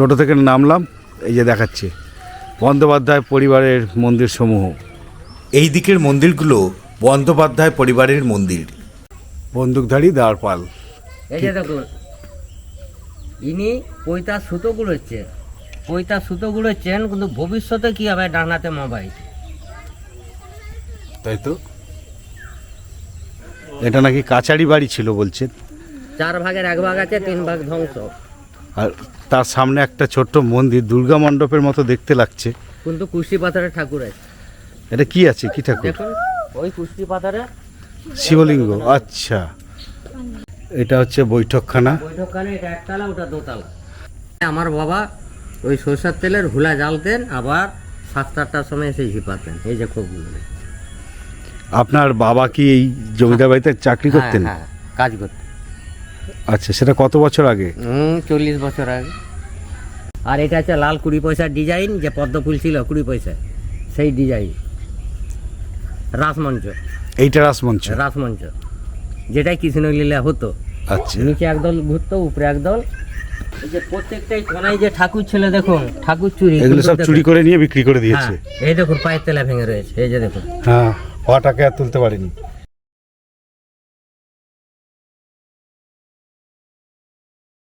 টোটো থেকে নামলাম এই যে দেখাচ্ছে। বন্দ্যোপাধ্যায় পরিবারের মন্দির সমূহ এই দিকের মন্দিরগুলো বন্দ্যোপাধ্যায় পরিবারের মন্দির। বন্দুকধারী দাঁড়পাল এই যে দেখুন ইনি পৈতা সুতো গুলোচ্ছেন পৈতা সুতো গুলোচ্ছেন কিন্তু ভবিষ্যতে কি হবে ডানাতে মোবাইল? তাই তো। এটা নাকি কাচারি বাড়ি ছিল বলছেন? চার ভাগের এক ভাগ আছে তিন ভাগ ধ্বংস। আর তার সামনে একটা ছোট্ট মন্দির দুর্গা মণ্ডপের মতো দেখতে লাগছে। কিন্তু কুষ্টি পাথরের ঠাকুর আছে। এটা কি আছে? কি ঠাকুর? ওই কুষ্টি পাথরে শিবলিঙ্গ আচ্ছা। এটা হচ্ছে বৈঠকখানা। বৈঠকখানে এটা একতলা ওটা দোতলা। আমার বাবা ওই সরষের তেলের হুলা জ্বালতেন আবার সাতটা আটটার সময় এসে ঝিপাতেন এই যে খোপগুলো। আপনার বাবা কি এই জমিদার বাড়িতে চাকরি করতেন? হ্যাঁ, হ্যাঁ, কাজ করতেন। আচ্ছা সেটা কত বছর আগে? চল্লিশ বছর আগে। আর এটা হচ্ছে লাল কুড়ি পয়সার ডিজাইন যে পদ্ম ফুল ছিল কুড়ি পয়সা সেই ডিজাইন রাসমঞ্চ। এইটা রাসমঞ্চ? রাসমঞ্চ। যেটাই কৃষ্ণলীলা হতো। আচ্ছা। নিচে একদল ঘুরতো উপরে একদল। এই যে প্রত্যেকটাই কোনায় যে ঠাকুর ছিল দেখুন ঠাকুর চুরি এগুলো সব চুরি করে নিয়ে বিক্রি করে দিয়েছে। হ্যাঁ, এই দেখুন পায়ের তেলা ভেঙে রয়েছে এই যে দেখুন। হ্যাঁ পাটাকে আর তুলতে পারিনি।